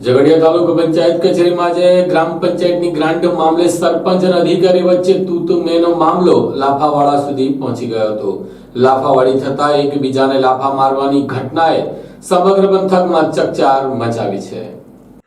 ઝઘડિયા તાલુકા પંચાયત કચેરીમાં આજે ગ્રામ પંચાયતની ગ્રાન્ટ મામલે સરપંચ અને અધિકારી વચ્ચે તું તું મેનો મામલો લાફાવાળા સુધી પહોંચી ગયો હતો. લાફાવાળી થતા એકબીજાને લાફા મારવાની ઘટનાએ સમગ્ર પંથકમાં ચકચાર મચાવી છે.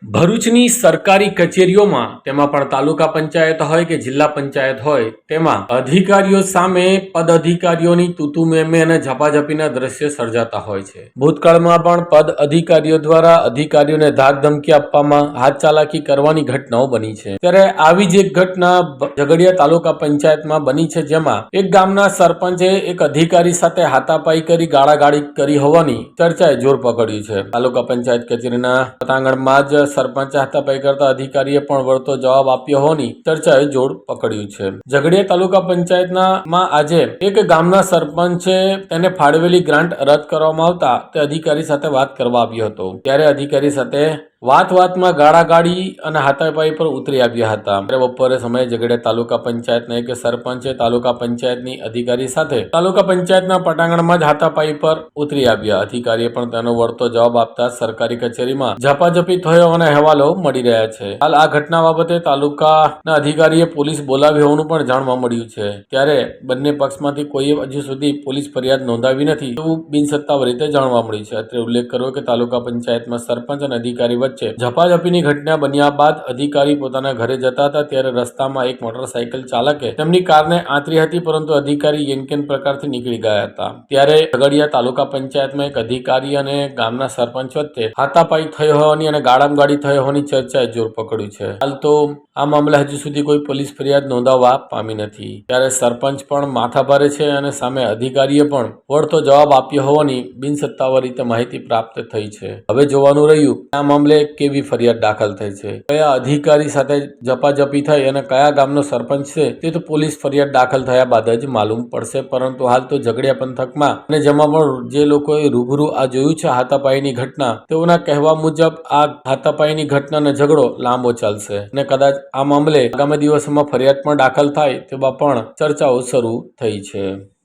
ભરૂચની સરકારી કચેરીઓમાં તેમાં પણ તાલુકા પંચાયત હોય કે જિલ્લા પંચાયત હોય, તેમાં અધિકારીઓ સામે પદ અધિકારીઓની તૂતુ મેમે અને ઝપાઝપીના દ્રશ્ય સર્જાતા હોય છે. ભૂતકાળમાં પણ પદ અધિકારીઓ દ્વારા અધિકારીઓને ધાક ધમકી આપવામાં હાથ ચાલાકી કરવાની ઘટનાઓ બની છે. ત્યારે આવી જ એક ઘટના ઝઘડિયા તાલુકા પંચાયતમાં બની છે જેમાં એક ગામના સરપંચે એક અધિકારી સાથે હાથાપાઈ કરી ગાળાગાળી કરી હોવાની ચર્ચાએ જોર પકડ્યું છે. તાલુકા પંચાયત કચેરીના પતાંગણમાં જ સરપંચે હાથાપાઈ કરતા અધિકારીએ પણ વળતો જવાબ આપ્યો હોવાની ચર્ચાએ જોડ પકડ્યું છે. ઝઘડિયા તાલુકા પંચાયતના માં આજે એક ગામના સરપંચે તેને ફાળવેલી ગ્રાન્ટ રદ કરવામાં આવતા તે અધિકારી સાથે વાત કરવા આવ્યો હતો. ત્યારે અધિકારી સાથે વાત વાતમાં ગાળાગાળી અને હાથાપાઈ પર ઉતરી આવ્યા હતા. બપોરે સમયે ઝઘડિયા તાલુકા પંચાયતના એક સરપંચે તાલુકા પંચાયતની અધિકારી સાથે તાલુકા પંચાયતના પટાંગણમાં જ હાથાપાઈ પર ઉતરી આવ્યા. અધિકારીએ પણ તેનો વળતો જવાબ આપતા સરકારી કચેરીમાં ઝપાઝપી થયો અને અહેવાલો મળી રહ્યા છે. હાલ આ ઘટના બાબતે તાલુકાના અધિકારીએ પોલીસ બોલાવી હોવાનું પણ જાણવા મળ્યું છે. ત્યારે બંને પક્ષમાંથી કોઈએ હજુ સુધી પોલીસ ફરિયાદ નોંધાવી નથી એવું બિનસત્તાવાર રીતે જાણવા મળ્યું છે. અત્રે ઉલ્લેખ કર્યો કે તાલુકા પંચાયતમાં સરપંચ અને અધિકારી વચ્ચે ઝપાઝપીની ઘટના બન્યા બાદ અધિકારી પોતાના ઘરે જતા હતા ત્યારે રસ્તામાં એક મોટરસાયકલ ચાલકે તેમની કારને આંતરી હતી પરંતુ અધિકારી યેનકેન પ્રકારથી નીકળી ગયા હતા. ત્યારે ઝઘડિયા તાલુકા પંચાયતમાં એક અધિકારી અને ગામના સરપંચ વચ્ચે હાથાપાઈ થઈ હોવાની અને ગાડામગાડી થઈ હોવાની ચર્ચાએ જોર પકડ્યું છે. હાલ તો આ મામલે હજુ સુધી કોઈ પોલીસ ફરિયાદ નોંધાવવા પામી નથી. ત્યારે સરપંચ પણ માથાભારે છે અને સામે અધિકારીએ પણ વળતો જવાબ આપ્યો હોવાની બિનસત્તાવાર રીતે માહિતી પ્રાપ્ત થઈ છે. હવે જોવાનું રહ્યું. આ મામલે કેવી ફરિયાદ દાખલ થઈ છે? કયા અધિકારી સાથે જપાજપી થઈ અને કયા ગામનો સરપંચ છે? તે તો પોલીસ ફરિયાદ દાખલ થયા બાદ જ માલુમ પડશે. પરંતુ હાલ તો ઝઘડિયા પંથકમાં અને જેમાં પણ જે લોકોએ રૂબરૂ આ જોયું છે હાથાપાઈની ઘટના, તેઓના કહેવા મુજબ આ હાથાપાઈની ઘટના અને ઝઘડો લાંબો ચાલશે અને કદાચ આ મામલે આગામી દિવસોમાં ફરિયાદ પણ દાખલ થાય તેવા પણ ચર્ચાઓ શરૂ થઈ છે.